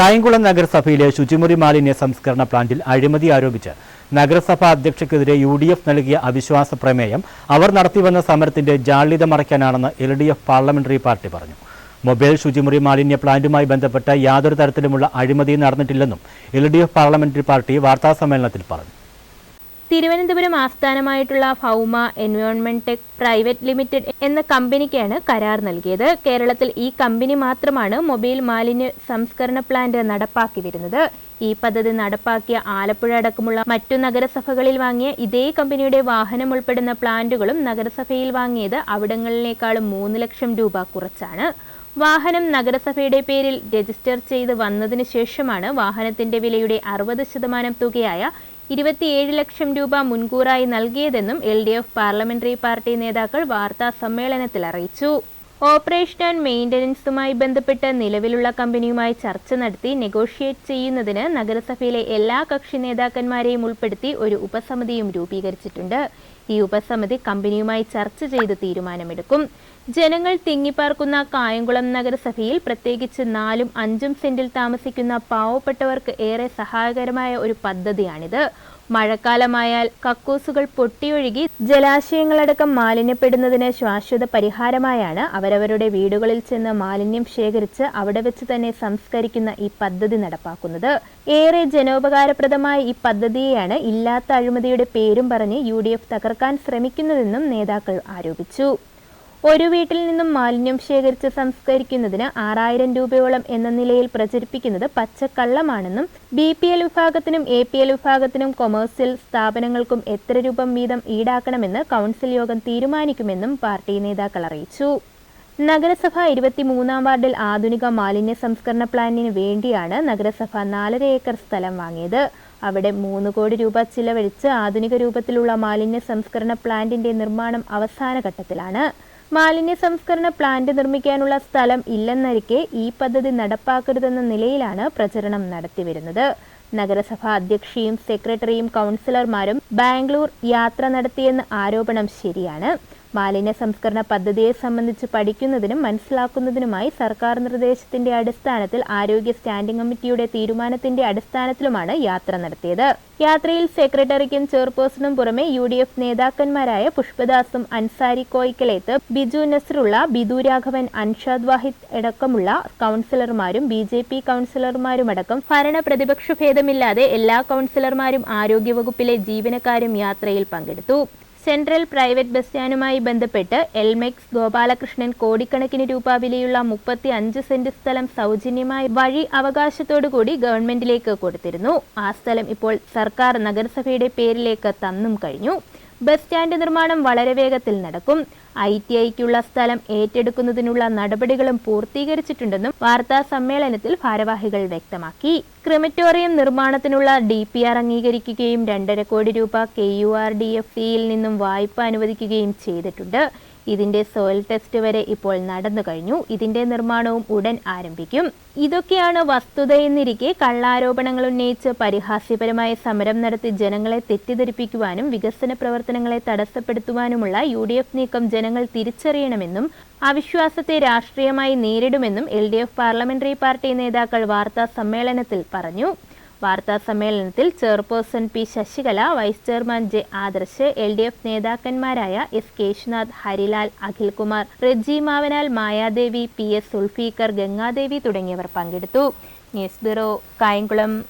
കായംകുളം നഗരസഭയിലെ ശുചിമുറി മാലിന്യ സംസ്കരണ പ്ലാന്റിൽ അഴിമതി ആരോപിച്ച് നഗരസഭാ അധ്യക്ഷക്കെതിരെ യു ഡി എഫ് നൽകിയ അവിശ്വാസ പ്രമേയം അവർ നടത്തിവന്ന സമരത്തിന്റെ ജാള്യത മറയ്ക്കാനാണെന്ന് L D F parliamentary party പറഞ്ഞു. മൊബൈൽ ശുചിമുറി മാലിന്യ പ്ലാന്റുമായി ബന്ധപ്പെട്ട യാതൊരു തരത്തിലുമുള്ള അഴിമതി നടന്നിട്ടില്ലെന്നും L D F parliamentary party വാർത്താസമ്മേളനത്തിൽ പറഞ്ഞു. തിരുവനന്തപുരം ആസ്ഥാനമായിട്ടുള്ള ഭൗമ എൻവയോൺമെന്റ് ടെക് പ്രൈവറ്റ് ലിമിറ്റഡ് എന്ന കമ്പനിക്കാണ് കരാർ നൽകിയത്. കേരളത്തിൽ ഈ കമ്പനി മാത്രമാണ് മൊബൈൽ മാലിന്യ സംസ്കരണ പ്ലാന്റ് നടപ്പാക്കി വരുന്നത്. ഈ പദ്ധതി നടപ്പാക്കിയ ആലപ്പുഴ അടക്കമുള്ള മറ്റു നഗരസഭകളിൽ വാങ്ങിയ ഇതേ കമ്പനിയുടെ വാഹനം ഉൾപ്പെടുന്ന പ്ലാന്റുകളും നഗരസഭയിൽ വാങ്ങിയത് അവിടങ്ങളിലേക്കാളും മൂന്ന് ലക്ഷം രൂപ കുറച്ചാണ്. വാഹനം നഗരസഭയുടെ പേരിൽ രജിസ്റ്റർ ചെയ്ത് വന്നതിന് ശേഷമാണ് വാഹനത്തിന്റെ വിലയുടെ അറുപത് ശതമാനം തുകയായ ഇരുപത്തിയേഴ് ലക്ഷം രൂപ മുൻകൂറായി നൽകിയതെന്നും L D F parliamentary party നേതാക്കൾ വാർത്താ സമ്മേളനത്തിൽ അറിയിച്ചു. ഓപ്പറേഷൻ ആൻഡ് മെയിന്റനൻസുമായി ബന്ധപ്പെട്ട് നിലവിലുള്ള കമ്പനിയുമായി ചർച്ച നടത്തി നെഗോഷിയേറ്റ് ചെയ്യുന്നതിന് നഗരസഭയിലെ എല്ലാ കക്ഷി നേതാക്കന്മാരെയും ഉൾപ്പെടുത്തി ഒരു ഉപസമിതിയും രൂപീകരിച്ചിട്ടുണ്ട്. ഈ ഉപസമിതി കമ്പനിയുമായി ചർച്ച ചെയ്ത് തീരുമാനമെടുക്കും. ജനങ്ങൾ തിങ്ങിപ്പാർക്കുന്ന കായംകുളം നഗരസഭയിൽ പ്രത്യേകിച്ച് നാലും അഞ്ചും സെന്റിൽ താമസിക്കുന്ന പാവപ്പെട്ടവർക്ക് ഏറെ സഹായകരമായ ഒരു പദ്ധതിയാണിത്. മഴക്കാലമായാൽ കക്കൂസുകൾ പൊട്ടിയൊഴുകി ജലാശയങ്ങളടക്കം മാലിന്യപ്പെടുന്നതിന് ശാശ്വത പരിഹാരമായാണ് അവരവരുടെ വീടുകളിൽ ചെന്ന് മാലിന്യം ശേഖരിച്ച് അവിടെ വെച്ച് തന്നെ സംസ്കരിക്കുന്ന ഈ പദ്ധതി നടപ്പാക്കുന്നത്. ഏറെ ജനോപകാരപ്രദമായ ഈ പദ്ധതിയെയാണ് ഇല്ലാത്ത അഴിമതിയുടെ പേരും പറഞ്ഞ് യു തകർക്കാൻ ശ്രമിക്കുന്നതെന്നും നേതാക്കൾ ആരോപിച്ചു. ഒരു വീട്ടിൽ നിന്നും മാലിന്യം ശേഖരിച്ച് സംസ്കരിക്കുന്നതിന് ആറായിരം രൂപയോളം എന്ന നിലയിൽ പ്രചരിപ്പിക്കുന്നത് പച്ചക്കള്ളമാണെന്നും ബി പി എൽ വിഭാഗത്തിനും എ പി എൽ വിഭാഗത്തിനും കൊമേഴ്സ്യൽ സ്ഥാപനങ്ങൾക്കും എത്ര രൂപ വീതം ഈടാക്കണമെന്ന് കൗൺസിൽ യോഗം തീരുമാനിക്കുമെന്നും പാർട്ടി നേതാക്കൾ അറിയിച്ചു. നഗരസഭ ഇരുപത്തിമൂന്നാം വാർഡിൽ ആധുനിക മാലിന്യ സംസ്കരണ പ്ലാനിന് വേണ്ടിയാണ് നഗരസഭ നാലര ഏക്കർ സ്ഥലം വാങ്ങിയത്. അവിടെ മൂന്ന് കോടി രൂപ ചിലവഴിച്ച് ആധുനിക രൂപത്തിലുള്ള മാലിന്യ സംസ്കരണ പ്ലാന്റിന്റെ നിർമ്മാണം അവസാന ഘട്ടത്തിലാണ്. മാലിന്യ സംസ്കരണ പ്ലാന്റ് നിർമ്മിക്കാനുള്ള സ്ഥലം ഇല്ലെന്നരിക്കെ ഈ പദ്ധതി നടപ്പാക്കരുതെന്ന നിലയിലാണ് പ്രചരണം നടത്തിവരുന്നത്. നഗരസഭാ അധ്യക്ഷയും സെക്രട്ടറിയും കൗൺസിലർമാരും ബാംഗ്ലൂർ യാത്ര നടത്തിയെന്ന ആരോപണം ശരിയാണ്. മാലിന്യ സംസ്കരണ പദ്ധതിയെ സംബന്ധിച്ച് പഠിക്കുന്നതിനും മനസ്സിലാക്കുന്നതിനുമായി സർക്കാർ നിർദ്ദേശത്തിന്റെ അടിസ്ഥാനത്തിൽ ആരോഗ്യ സ്റ്റാൻഡിംഗ് കമ്മിറ്റിയുടെ തീരുമാനത്തിന്റെ അടിസ്ഥാനത്തിലുമാണ് യാത്ര നടത്തിയത്. യാത്രയിൽ സെക്രട്ടറിക്കും ചെയർപേഴ്സണും പുറമെ യു ഡി എഫ് നേതാക്കന്മാരായ പുഷ്പദാസും അൻസാരി കോയിക്കലേത്ത് ബിജു നസറുള്ള ബിദു രാഘവൻ അൻഷാദ് വാഹിദ് അടക്കമുള്ള കൌൺസിലർമാരും ബി ജെ പി കൌൺസിലർമാരുമടക്കം ഭരണ പ്രതിപക്ഷ ഭേദമില്ലാതെ എല്ലാ കൌൺസിലർമാരും ആരോഗ്യവകുപ്പിലെ ജീവനക്കാരും യാത്രയിൽ പങ്കെടുത്തു. സെൻട്രൽ പ്രൈവറ്റ് ബസ് സ്റ്റാൻഡുമായി ബന്ധപ്പെട്ട് എൽമെക്സ് ഗോപാലകൃഷ്ണൻ കോടിക്കണക്കിന് രൂപ വിലയുള്ള മുപ്പത്തി അഞ്ച് സെന്റ് സ്ഥലം സൗജന്യമായി വഴി അവകാശത്തോടുകൂടി ഗവൺമെന്റിലേക്ക് കൊടുത്തിരുന്നു. ആ സ്ഥലം ഇപ്പോൾ സർക്കാർ നഗരസഭയുടെ പേരിലേക്ക് തന്നും കഴിഞ്ഞു. ബസ് സ്റ്റാൻഡ് നിർമ്മാണം വളരെ വേഗത്തിൽ നടക്കും. ഐ ടി ഐക്കുള്ള സ്ഥലം ഏറ്റെടുക്കുന്നതിനുള്ള നടപടികളും പൂർത്തീകരിച്ചിട്ടുണ്ടെന്നും വാർത്താ സമ്മേളനത്തിൽ ഭാരവാഹികൾ വ്യക്തമാക്കി. ക്രിമറ്റോറിയം നിർമ്മാണത്തിനുള്ള ഡി പി ആർ അംഗീകരിക്കുകയും രണ്ടര കോടി രൂപ K U R D F സിയിൽ നിന്നും വായ്പ അനുവദിക്കുകയും ചെയ്തിട്ടുണ്ട്. ഇതിന്റെ സോയിൽ ടെസ്റ്റ് വരെ ഇപ്പോൾ നടന്നു കഴിഞ്ഞു. ഇതിന്റെ നിർമ്മാണവും ഉടൻ ആരംഭിക്കും. ഇതൊക്കെയാണ് വസ്തുതയെന്നിരിക്കെ കള്ളാരോപണങ്ങൾ ഉന്നയിച്ച് പരിഹാസ്യപരമായ സമരം നടത്തി ജനങ്ങളെ തെറ്റിദ്ധരിപ്പിക്കുവാനും വികസന പ്രവർത്തനങ്ങളെ തടസ്സപ്പെടുത്തുവാനുമുള്ള യു നീക്കം ജനങ്ങൾ തിരിച്ചറിയണമെന്നും അവിശ്വാസത്തെ രാഷ്ട്രീയമായി നേരിടുമെന്നും L D F parliamentary party നേതാക്കൾ വാർത്താ സമ്മേളനത്തിൽ പറഞ്ഞു. വാർത്താ സമ്മേളനത്തിൽ chairperson P Sasikala vice chairman J Adarsh L D F നേതാക്കന്മാരായ S Kesunath Harilal Akhilkumar Reji Mavanal Mayadevi P S Sulfikar Gangadevi തുടങ്ങിയവർ പങ്കെടുത്തു. News bureau Kayamkulam.